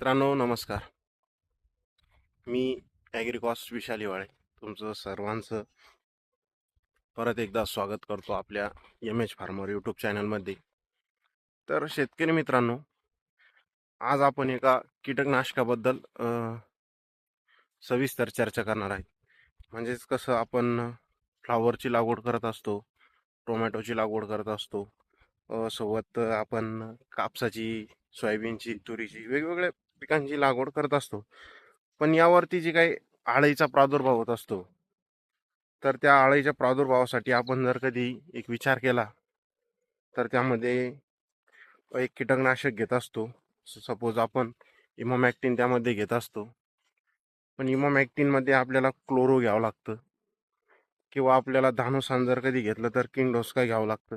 मित्रांनो नमस्कार. मी ॲग्रिकॉस विशाली वाळे तुमचं सर्वांचं परत एकदा स्वागत करतो आपल्या एम एच फार्मर यूट्यूब चॅनलमध्ये तर शेतकरी मित्रांनो आज आपण एका कीटकनाशकाबद्दल सविस्तर चर्चा करणार आहे. म्हणजेच कसं आपण फ्लावरची लागवड करत असतो टोमॅटोची लागवड करत असतो सोबत आपण कापसाची सोयाबीनची तुरीची वेगवेगळ्या पिकांची लागवड करत असतो. पण यावरती जी काही आळीचा प्रादुर्भाव होत असतो तर त्या आळीच्या प्रादुर्भावासाठी आपण जर कधी एक विचार केला तर त्यामध्ये एक कीटकनाशक घेत असतो. सपोज आपण इमोमॅक्टिन त्यामध्ये घेत असतो. पण इमोमॅक्टिनमध्ये आपल्याला क्लोरो घ्यावं लागतं किंवा आपल्याला धानुसान जर कधी घेतलं तर किंगडोस्का घ्यावं लागतं.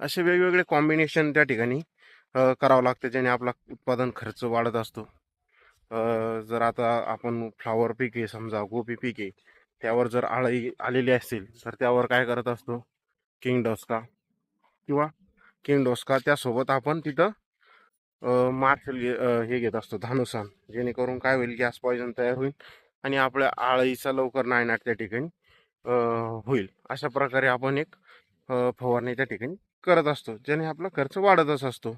असे वेगवेगळे कॉम्बिनेशन त्या ठिकाणी करावं लागतं ज्याने आपला उत्पादन खर्च वाढत असतो. जर आता आपण फ्लावर पीक आहे समजा गोबी पीक आहे त्यावर जर आळी आलेली असतील तर त्यावर काय करत असतो? किंग डोस्का किंवा किंग डोस्का त्यासोबत आपण तिथं मार्शल हे घेत असतो धानुसान जेणेकरून काय होईल गॅस पॉयझन तयार होईल आणि आपल्या आळीचा लवकर नायनाट त्या ठिकाणी होईल. अशा प्रकारे आपण एक फवारणी त्या ठिकाणी करत असतो ज्याने आपला खर्च वाढतच असतो.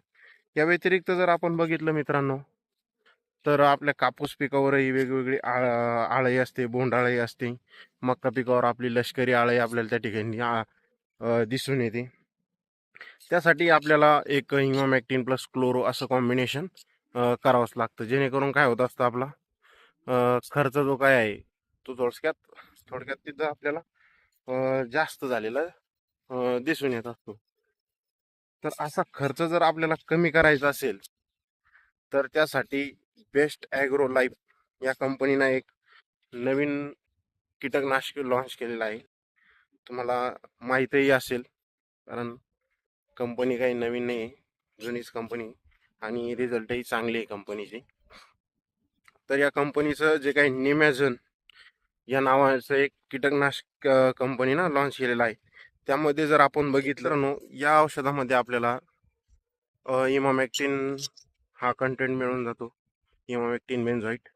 या व्यतिरिक्त जर आपण बघितलं मित्रांनो तर आपल्या कापूस पिकावरही वेगवेगळी आळ आळई असते बोंडाळी असते. मका पिकावर आपली लष्करी आळई आपल्याला त्या ठिकाणी आ- दिसून येते. त्यासाठी आपल्याला एक हिमामॅक्टिन प्लस क्लोरो असं कॉम्बिनेशन करावंच लागतं. जेणेकरून काय होत असतं आपला खर्च जो काय आहे तो थोडक्यात थोडक्यात तिथं आपल्याला जास्त झालेला दिसून येत असतो. तर असा खर्च जर आपल्याला कमी करायचा असेल तर त्यासाठी बेस्ट ॲग्रो लाईफ या कंपनीनं एक नवीन कीटकनाशक लॉन्च केलेलं आहे. तुम्हाला माहीतही असेल कारण कंपनी काही नवीन नाही आहे जुनीच कंपनी आणि रिझल्टही चांगले आहे कंपनीचे. तर या कंपनीचं जे काही निमॅझन या नावाचं एक कीटकनाशक कंपनीनं लॉन्च केलेलं आहे. त्यामध्ये जर आपण बघितलं नो या औषधामध्ये आपल्याला इमामॅक्टिन हा कंटेंट मिळून जातो. इमामॅक्टिन बेन्झॉईट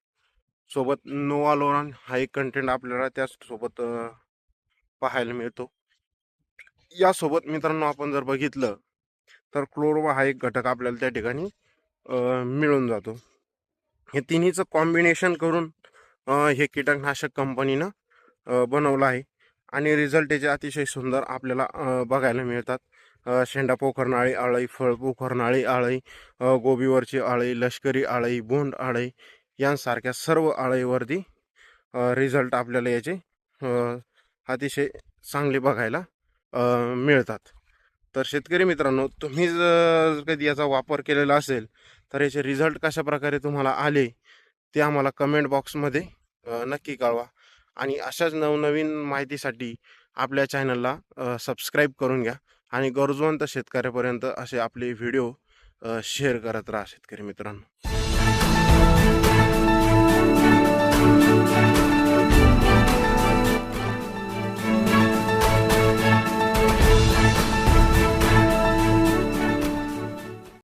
सोबत नोवालोरॉन हा एक कंटेंट आपल्याला त्याचसोबत पाहायला मिळतो. यासोबत मित्रांनो आपण जर बघितलं तर क्लोरोवा हा एक घटक आपल्याला त्या ठिकाणी मिळून जातो. हे तिन्हीचं कॉम्बिनेशन करून हे कीटकनाशक कंपनीनं बनवलं आहे. आणि रिझल्ट त्याचे अतिशय सुंदर आपल्याला बघायला मिळतात. शेंडा पोखरणाळी आळई फळ पोखरणाळी आळई गोबीवरची आळई लष्करी आळई बोंड आळई यांसारख्या सर्व आळईवरती रिझल्ट आपल्याला याचे अतिशय चांगले बघायला मिळतात. तर शेतकरी मित्रांनो तुम्ही जर कधी याचा वापर केलेला असेल तर याचे रिझल्ट कशा प्रकारे तुम्हाला आले ते आम्हाला कमेंट बॉक्समध्ये नक्की कळवा. आणि अशाच नवनवीन माहितीसाठी आपल्या चॅनलला सबस्क्राईब करून घ्या आणि गरजवंत शेतकऱ्यापर्यंत असे आपले व्हिडिओ शेअर करत राहा शेतकरी मित्रांनो.